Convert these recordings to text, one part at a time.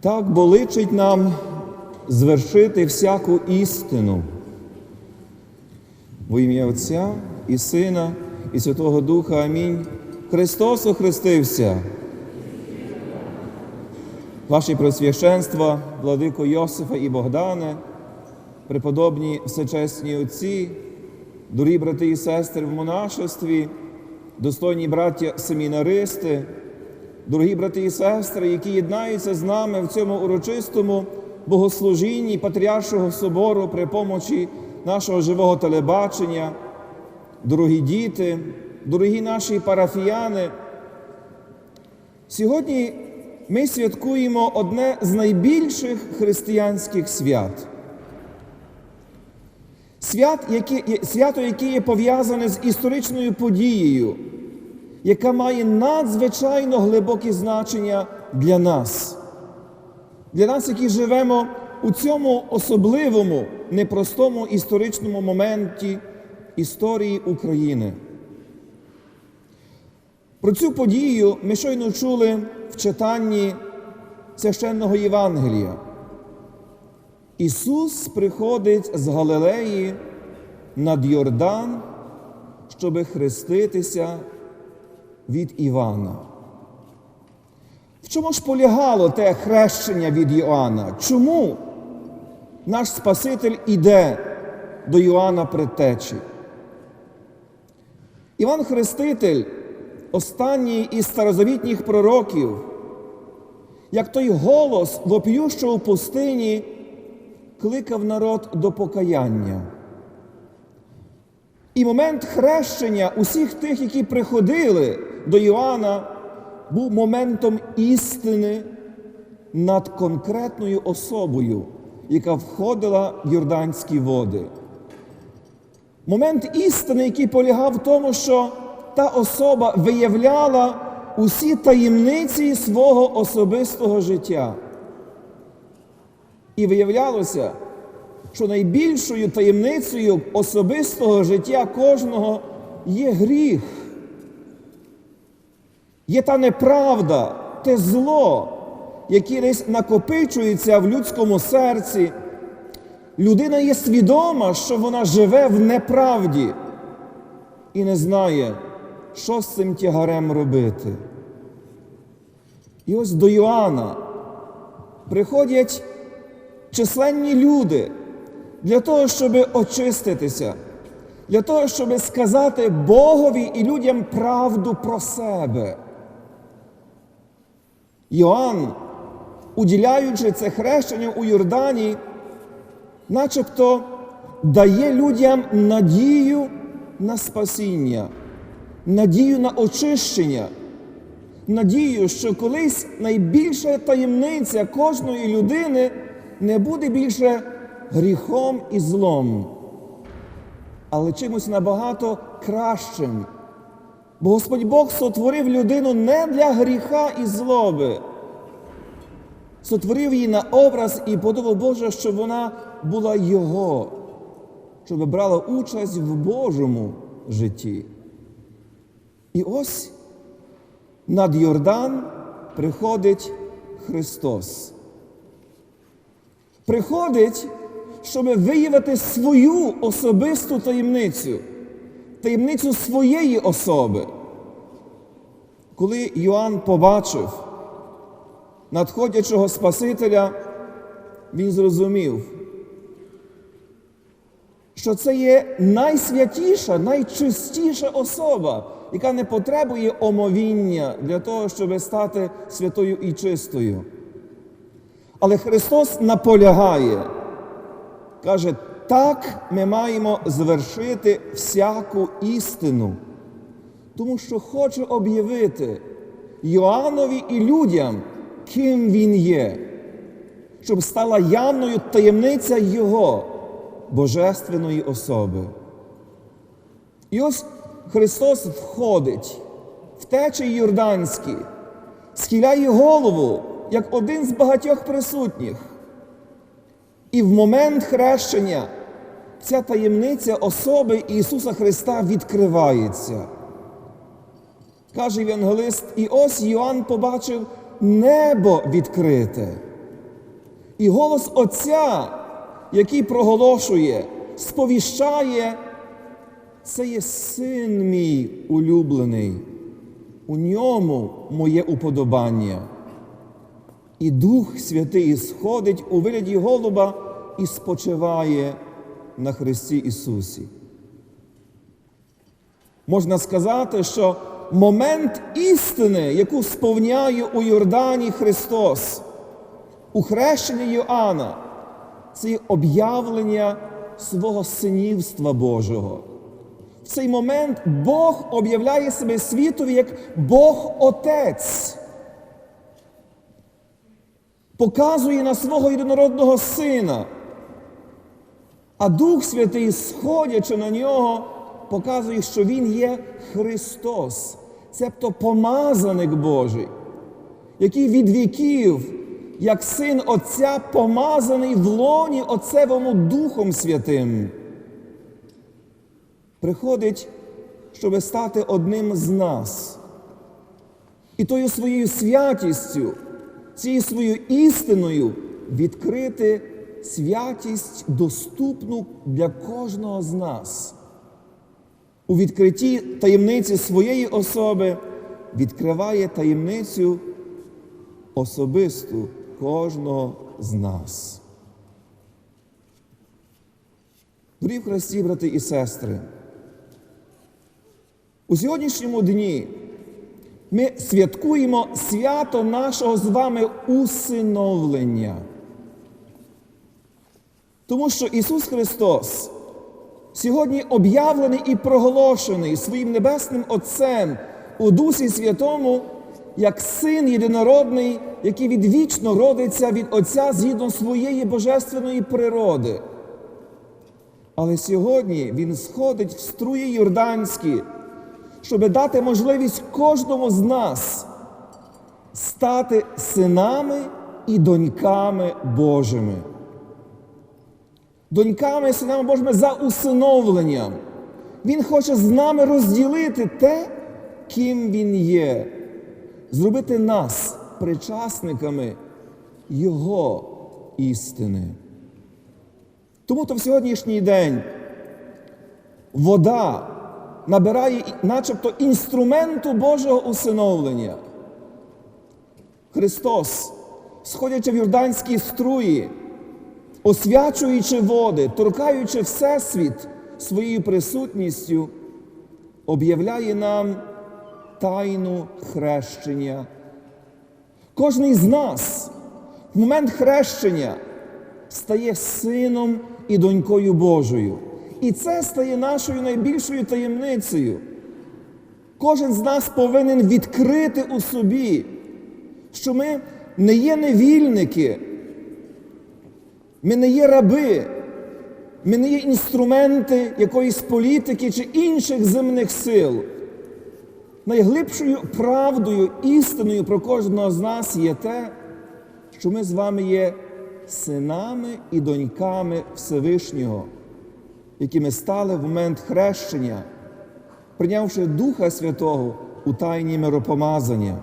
Так боличить нам звершити всяку істину. Во ім'я Отця і Сина, і Святого Духа. Амінь. Христос охрестився. Ваші просвященства, владико Йосифа і Богдане, преподобні всечесні отці, дорогі брати і сестри в монашестві, достойні браття семінаристи, дорогі брати і сестри, які єднаються з нами в цьому урочистому богослужінні Патріаршого собору при помочі нашого живого телебачення, дорогі діти, дорогі наші парафіяни. Сьогодні ми святкуємо одне з найбільших християнських свят. Свят, яке, свято, яке є пов'язане з історичною подією, яка має надзвичайно глибоке значення для нас, для нас, які живемо у цьому особливому, непростому історичному моменті історії України. Про цю подію ми щойно чули в читанні священного Євангелія. Ісус приходить з Галилеї над Йордан, щоб хреститися від Івана. В чому ж полягало те хрещення від Йоанна? Чому наш Спаситель іде до Йоанна предтечі? Іван Хреститель, останній із старозавітніх пророків, як той голос воп'ющого в пустині, кликав народ до покаяння. І момент хрещення усіх тих, які приходили до Іоанна, був моментом істини над конкретною особою, яка входила в Йорданські води. Момент істини, який полягав в тому, що та особа виявляла усі таємниці свого особистого життя. І виявлялося, що найбільшою таємницею особистого життя кожного є гріх. Є та неправда, те зло, яке десь накопичується в людському серці. Людина є свідома, що вона живе в неправді і не знає, що з цим тягарем робити. І ось до Йоанна приходять численні люди для того, щоб очиститися, для того, щоб сказати Богові і людям правду про себе. Йоанн, уділяючи це хрещення у Йордані, начебто дає людям надію на спасіння, надію на очищення, надію, що колись найбільша таємниця кожної людини не буде більше гріхом і злом, але чимось набагато кращим. Бо Господь Бог сотворив людину не для гріха і злоби, сотворив її на образ і подумав Боже, щоб вона була Його, щоб брала участь в Божому житті. І ось над Йордан приходить Христос. Приходить, щоб виявити свою особисту таємницю, таємницю своєї особи. Коли Йоанн побачив надходячого Спасителя, він зрозумів, що це є найсвятіша, найчистіша особа, яка не потребує омовіння для того, щоб стати святою і чистою. Але Христос наполягає, каже, так ми маємо звершити всяку істину, тому що хоче об'явити Йоаннові і людям, ким він є, щоб стала явною таємниця Його божественної особи. І ось Христос входить в течій Йорданський, схиляє голову, як один з багатьох присутніх. І в момент хрещення ця таємниця особи Ісуса Христа відкривається. Каже Євангелист, і ось Йоанн побачив небо відкрите, І голос Отця, який проголошує, сповіщає, це є син мій улюблений, у ньому моє уподобання. І Дух Святий сходить у вигляді голуба і спочиває на Христі Ісусі. Можна сказати, що момент істини, яку сповняє у Йордані Христос, у хрещенні Йоанна, це є об'явлення свого синівства Божого. В цей момент Бог об'являє себе світові як Бог Отець. Показує на свого єдинородного Сина. А Дух Святий, сходячи на нього, показує, що Він є Христос, цебто помазаник Божий, який від віків, як син Отця, помазаний в лоні Отцевому Духом Святим, приходить, щоб стати одним з нас. І тою своєю святістю, цією своєю істиною відкрити святість доступну для кожного з нас. У відкритті таємниці своєї особи відкриває таємницю особисту кожного з нас. Дорогі в Христі, брати і сестри, у сьогоднішньому дні ми святкуємо свято нашого з вами усиновлення. Тому що Ісус Христос сьогодні об'явлений і проголошений своїм Небесним Отцем у Дусі Святому, як син єдинородний, який відвічно родиться від Отця згідно своєї божественної природи. Але сьогодні Він сходить в струї Йорданські, щоб дати можливість кожному з нас стати синами і доньками Божими доньками і синами Божими за усиновленням. Він хоче з нами розділити те, ким Він є, зробити нас причасниками Його істини. Тому то в сьогоднішній день вода набирає начебто інструменту Божого усиновлення. Христос, сходячи в Йорданські струї, освячуючи води, торкаючи Всесвіт своєю присутністю, об'являє нам тайну хрещення. Кожний з нас в момент хрещення стає сином і донькою Божою. І це стає нашою найбільшою таємницею. Кожен з нас повинен відкрити у собі, що ми не є невільники. Ми не є раби, ми не є інструменти якоїсь політики чи інших земних сил. Найглибшою правдою, істиною про кожного з нас є те, що ми з вами є синами і доньками Всевишнього, якими стали в момент хрещення, прийнявши Духа Святого у тайні миропомазання.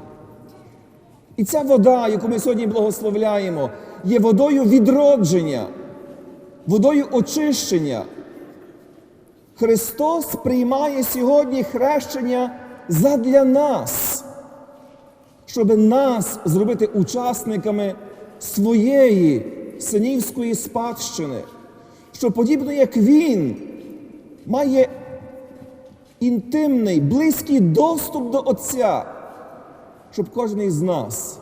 І ця вода, яку ми сьогодні благословляємо, є водою відродження, водою очищення. Христос приймає сьогодні хрещення задля нас, щоб нас зробити учасниками своєї синівської спадщини, що подібно як Він має інтимний, близький доступ до Отця, щоб кожен з нас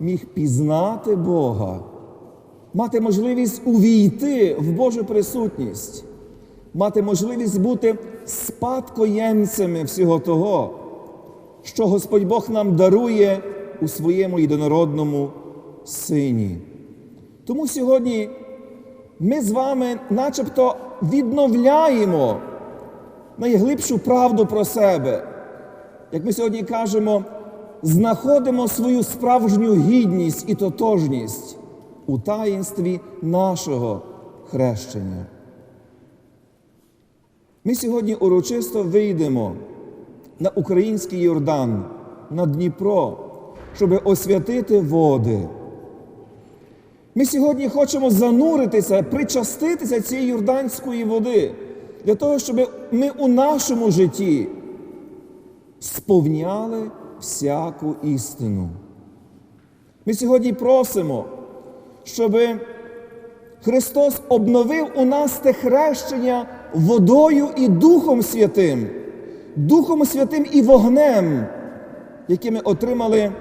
міг пізнати Бога, мати можливість увійти в Божу присутність, мати можливість бути спадкоємцями всього того, що Господь Бог нам дарує у своєму єдинородному Сині. Тому сьогодні ми з вами начебто відновляємо найглибшу правду про себе. Як ми сьогодні кажемо, знаходимо свою справжню гідність і тотожність у таїнстві нашого хрещення. Ми сьогодні урочисто вийдемо на український Йордан, на Дніпро, щоб освятити води. Ми сьогодні хочемо зануритися, причаститися цієї юрданської води, для того, щоб ми у нашому житті сповняли всяку істину. Ми сьогодні просимо, щоб Христос обновив у нас те хрещення водою і Духом Святим, Духом Святим і вогнем, яке ми отримали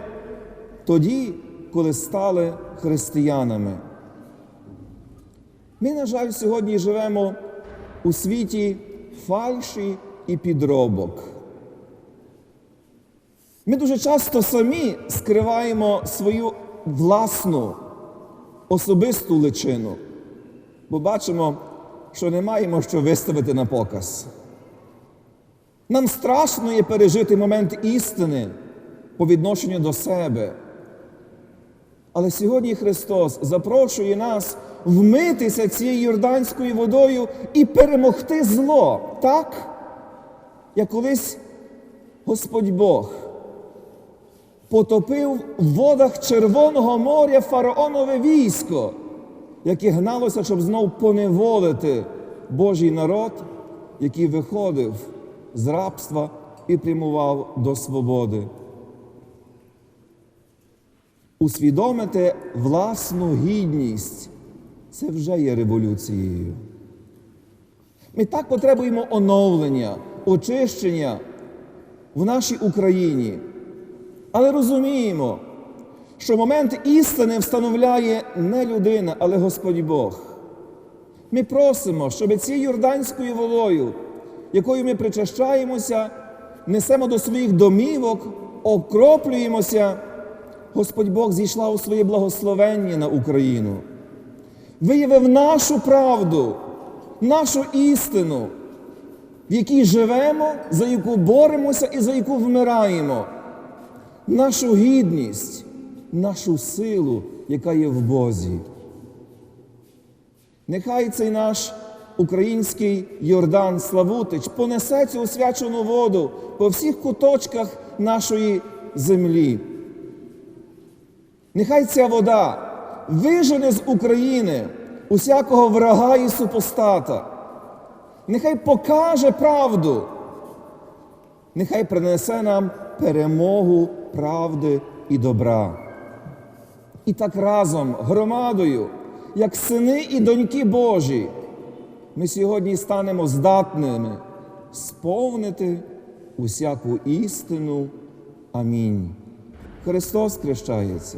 тоді, коли стали християнами. Ми, на жаль, сьогодні живемо у світі фальші і підробок. Ми дуже часто самі скриваємо свою власну особисту личину, бо бачимо, що не маємо що виставити на показ. Нам страшно є пережити момент істини по відношенню до себе. Але сьогодні Христос запрошує нас вмитися цією юрданською водою і перемогти зло, так, як колись Господь Бог потопив в водах Червоного моря фараонове військо, яке гналося, щоб знов поневолити Божий народ, який виходив з рабства і прямував до свободи. Усвідомити власну гідність це вже є революцією. Ми так потребуємо оновлення, очищення в нашій Україні. Але розуміємо, що момент істини встановляє не людина, але Господь Бог. Ми просимо, щоб цією юрданською водою, якою ми причащаємося, несемо до своїх домівок, окроплюємося, Господь Бог зійшла у своє благословення на Україну, виявив нашу правду, нашу істину, в якій живемо, за яку боремося і за яку вмираємо нашу гідність, нашу силу, яка є в Бозі. Нехай цей наш український Йордан Славутич понесе цю освячену воду по всіх куточках нашої землі. Нехай ця вода вижене з України усякого врага і супостата. Нехай покаже правду. Нехай принесе нам перемогу правди і добра. І так разом, громадою, як сини і доньки Божі, ми сьогодні станемо здатними сповнити усяку істину. Амінь. Христос хрещається.